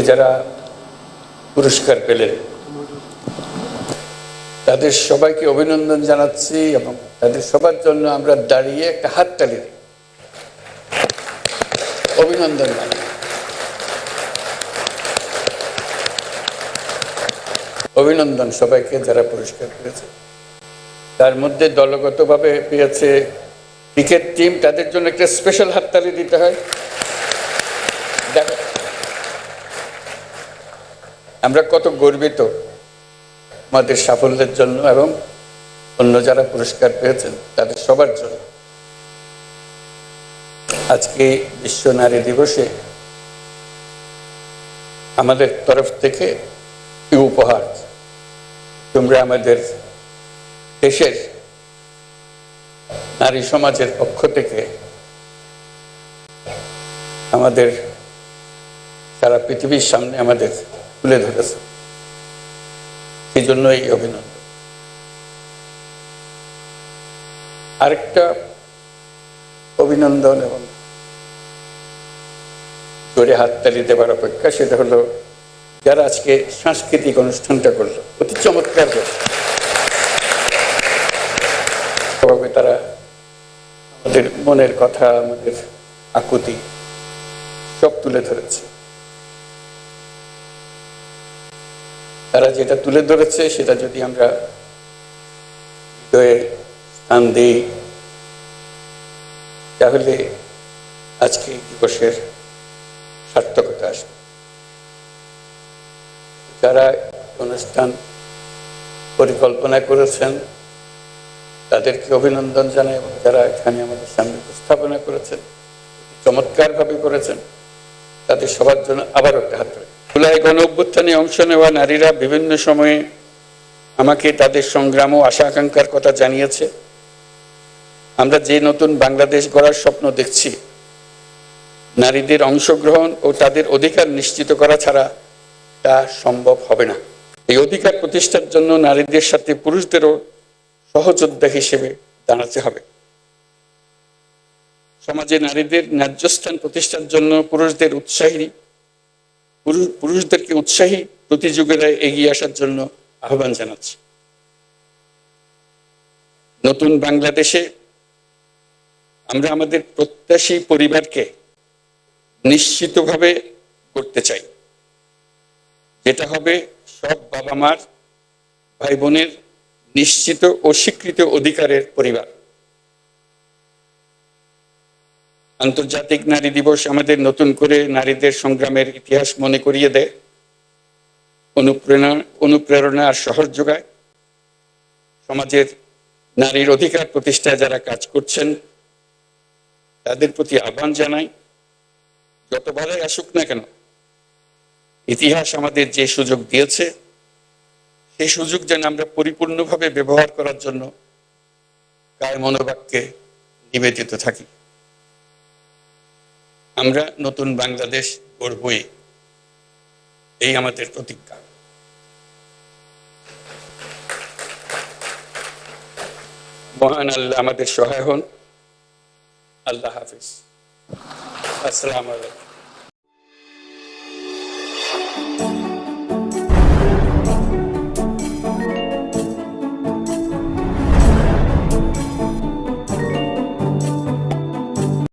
আজকে যারা পুরস্কার পেলেন তাদের সবাইকে অভিনন্দন জানাচ্ছি এবং তাদের সবার জন্য আমরা দাঁড়িয়ে একটা হাততালি দিই। অভিনন্দন। অভিনন্দন সবাইকে যারা পুরস্কার পেয়েছে। তার মধ্যে দলগতভাবে পেয়েছে ক্রিকেট টিম, তাদের জন্য একটা স্পেশাল হাততালি দিতে হয়। দেখো আমরা কত গর্বিত আমাদের সাফল্যের জন্য এবং অন্য যারা পুরস্কার পেয়েছেন, তাদের সবার জন্য। আজকে বিশ্ব নারী দিবসে আমাদের তরফ থেকে উপহার, তোমরা আমাদের দেশের নারী সমাজের পক্ষ থেকে আমাদের সারা পৃথিবীর সামনে আমাদের তুলে ধরেছে। সেই জন্য এই অভিনন্দন। আরেকটা অভিনন্দন এবং জোরে হাততালি দেওয়ার অপেক্ষা, সেটা হলো যারা আজকে সাংস্কৃতিক অনুষ্ঠানটা করল, অতি চমৎকার করে তারা আমাদের মনের কথা, আমাদের আকুতি সব তুলে ধরেছে। তারা যেটা তুলে ধরেছে, সেটা যদি আমরা স্থান দিই, তাহলে আজকে দিবসের সার্থকতা আসবে। যারা অনুষ্ঠান পরিকল্পনা করেছেন, তাদেরকে অভিনন্দন জানাই এবং যারা এখানে আমাদের সামনে উপস্থাপনা করেছেন চমৎকারভাবে করেছেন। তাদের সবার জন্য আবার একটা হাত জুলাই গণ অভ্যুত্থানে অংশ নেওয়া নারীরা বিভিন্ন সময়ে আমাকে তাদের সংগ্রাম ও আশা আকাঙ্ক্ষার কথা জানিয়েছে। আমরা যে নতুন বাংলাদেশ গড়ার স্বপ্ন দেখছি, নারীদের অংশগ্রহণ ও তাদের অধিকার নিশ্চিত করা ছাড়া তা সম্ভব হবে না। এই অধিকার প্রতিষ্ঠার জন্য নারীদের সাথে পুরুষদেরও সহযোদ্ধা হিসেবে দাঁড়াতে হবে। সমাজে নারীদের ন্যায্য স্থান প্রতিষ্ঠার জন্য পুরুষদের উৎসাহী, পুরুষ- পুরুষদেরকে উৎসাহী প্রতিযোগিতায় এগিয়ে আসার জন্য আহ্বান জানাচ্ছি। নতুন বাংলাদেশে আমরা আমাদের প্রত্যাশী পরিবারকে নিশ্চিতভাবে করতে চাই। যেটা হবে সব বাবা মার ভাই বোনের নিশ্চিত ও স্বীকৃত অধিকারের পরিবার। আন্তর্জাতিক নারী দিবস আমাদের নতুন করে নারীদের সংগ্রামের ইতিহাস মনে করিয়ে দেয়। অনুপ্রেরণা অনুপ্রেরণা আর সহজ যোগায়। সমাজের নারীর অধিকার প্রতিষ্ঠায় যারা কাজ করছেন, তাদের প্রতি আহ্বান জানাই, যত বাধাই আসুক না কেন, ইতিহাস আমাদের যে সুযোগ দিয়েছে সেই সুযোগ যেন আমরা পরিপূর্ণভাবে ব্যবহার করার জন্য কায় মনোবাক্যে নিবেদিত থাকি। আমরা নতুন বাংলাদেশ গড়বই। এই আমাদের প্রতিজ্ঞা। মহান আল্লাহ আমাদের সহায় হন। আল্লাহ হাফিজ। আসসালামু আলাইকুম।